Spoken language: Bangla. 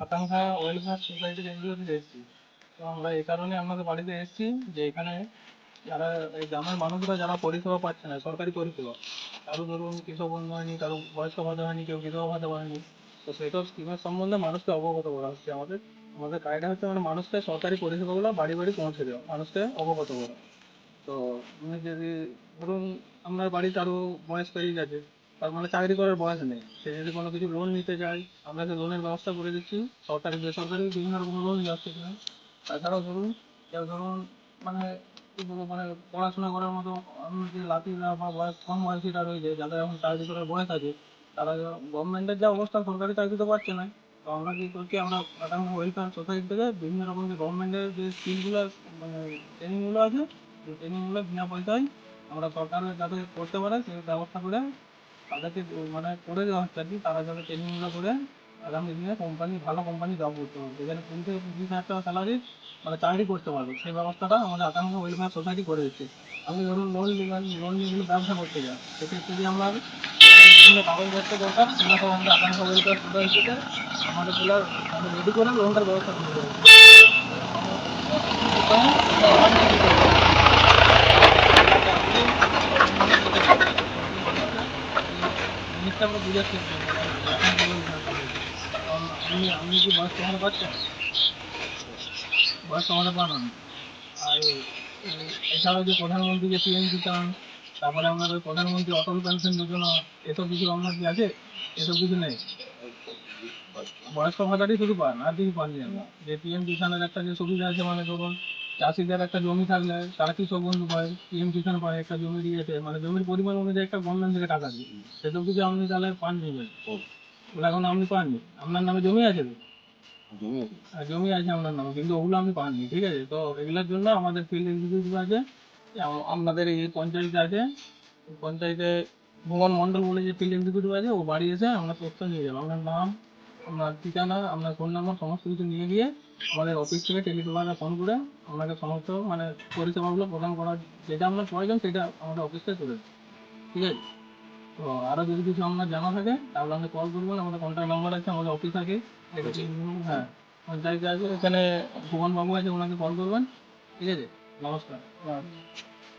আকাঙ্ক্ষা ওয়েলফেয়ার এনজিও থেকে এসেছি। তো আমরা এই কারণে আপনাদের বাড়িতে এসেছি যে এখানে যারা এই গ্রামের মানুষরা যারা পরিষেবা পাচ্ছে না, সরকারি পরিষেবা, কারও ধরুন কৃষক বন্ধু হয়নি, কারও বয়স্ক ভাতা হয়নি, কেউ বিধবা ভাতা পায়নি, তো সেইসব স্কিমের সম্বন্ধে মানুষকে অবগত করা হচ্ছে আমাদের। আমাদের কাজটা হচ্ছে মানে মানুষকে সরকারি পরিষেবাগুলো বাড়ি বাড়ি পৌঁছে দেওয়া, মানুষকে অবগত করা। তো আপনি যদি ধরুন আপনার বাড়িতে আরও বয়স পেরিয়ে গেছে তার মানে চাকরি করার বয়স নেই। সে যদি কোনো কিছু লোন নিতে চায়, আমরা সে লোনের ব্যবস্থা করে দিচ্ছি, সরকারি, বেসরকারি বিভিন্ন রকম লোন যাচ্ছে এখানে তাছাড়াও ধরুন, কেউ ধরুন মানে কি বলব মানে পড়াশোনা করার মতো যে লাতিরা বা বয়স, কম বয়সীরা রয়েছে, যাদের এখন চাকরি করার বয়স আছে, তারা গভর্নমেন্টের যা অবস্থা, সরকারি চাকরি তো পাচ্ছে না। তো আমরা কি করছি, আমরা আটাঙ্গা ওয়েলফেয়ার সোসাইটি থেকে বিভিন্ন রকম যে গভর্নমেন্টের যে স্কিমগুলো মানে ট্রেনিংগুলো আছে, সেই ট্রেনিংগুলো বিনা পয়সায় আমরা সরকারের যাতে করতে পারে, সেই ব্যবস্থা করে তাদেরকে মানে করে দেওয়া হচ্ছে তারা যাতে ট্রেনিংগুলো করে আগামী দিনে কোম্পানি ভালো কোম্পানি জব করতে পারবে। যেখানে কুড়ি থেকে পঁচিশ হাজার টাকা স্যালারি মানে চাকরি করতে পারবে। সেই ব্যবস্থাটা আমাদের আকাঙ্ক্ষা ওয়েলফেয়ার সোসাইটি করে দিচ্ছে। আপনি ধরুন লোন নেবেন লোন নিয়ে কিন্তু ব্যবসা করতে যান সেক্ষেত্রে যদি আমরা বিভিন্ন কাগজপত্র দরকার, সেগুলো সব আমরা আকাঙ্ক্ষা ওয়েলফেয়ার সোসাইটিতে আমাদের আমাদের রেডি করে লোনটার ব্যবস্থা করে দেবো। জিনিসটা আমরা বুঝাচ্ছি আপনি আপনি কি বয়স কমানো পাচ্ছেন বয়স কমাতে পারেন আর এছাড়াও যে প্রধানমন্ত্রী যে পিএম কিষাণ তারপরে আপনার ওই প্রধানমন্ত্রী অটল পেনশন যোজনা, এসব কিছু আপনার কি আছে? এসব কিছু নেই। বয়স্ক ভাতাটি শুধু পান, আর কিছু পাননি আমরা। যে পিএম কিষাণের একটা যে সুবিধা আছে মানে ধরুন চাষিদের একটা জমি থাকলে তারা কৃষক বন্ধু পায় পিএম কিষাণ পায় একটা জমি দিয়েছে। মানে জমির পরিমাণ অনুযায়ী একটা গভর্নমেন্ট থেকে টাকা দিই সেসব কিছু আপনি তাহলে পাননি ওগুলো এখন আপনি পাননি আপনার নামে জমি আছে তো? আর জমি আছে আপনার নামে কিন্তু ওগুলো আপনি পাননি ঠিক আছে? তো এগুলোর জন্য আমাদের ফিল্ড এক্সিকিউটিভ আছে আপনাদের এই পঞ্চায়েত আছে পঞ্চায়েতে ভুবন মন্ডল বলে যে ফিল্ড এক্সিকিউটিভ আছে ও বাড়ি এসে আমরা তথ্য নিয়ে যাব। আপনার নাম আপনার ঠিকানা আপনার ফোন নাম্বার সমস্ত কিছু নিয়ে গিয়ে আমাদের অফিস থেকে টেলিটলারে ফোন করে আপনাকে সমস্ত মানে পরিষেবাগুলো প্রদান করার যেটা আপনার প্রয়োজন সেটা আমাদের অফিস থেকে করে। ঠিক আছে? তো আরও যদি কিছু আপনার জানা থাকে তাহলে আপনি কল করবেন। আমাদের কন্ট্যাক্ট নাম্বার আছে আমাদের অফিস আছে। হ্যাঁ পঞ্চায়েত আছে এখানে ভুবনবাবু আছে ওনাকে কল করবেন। ঠিক আছে? নমস্কার।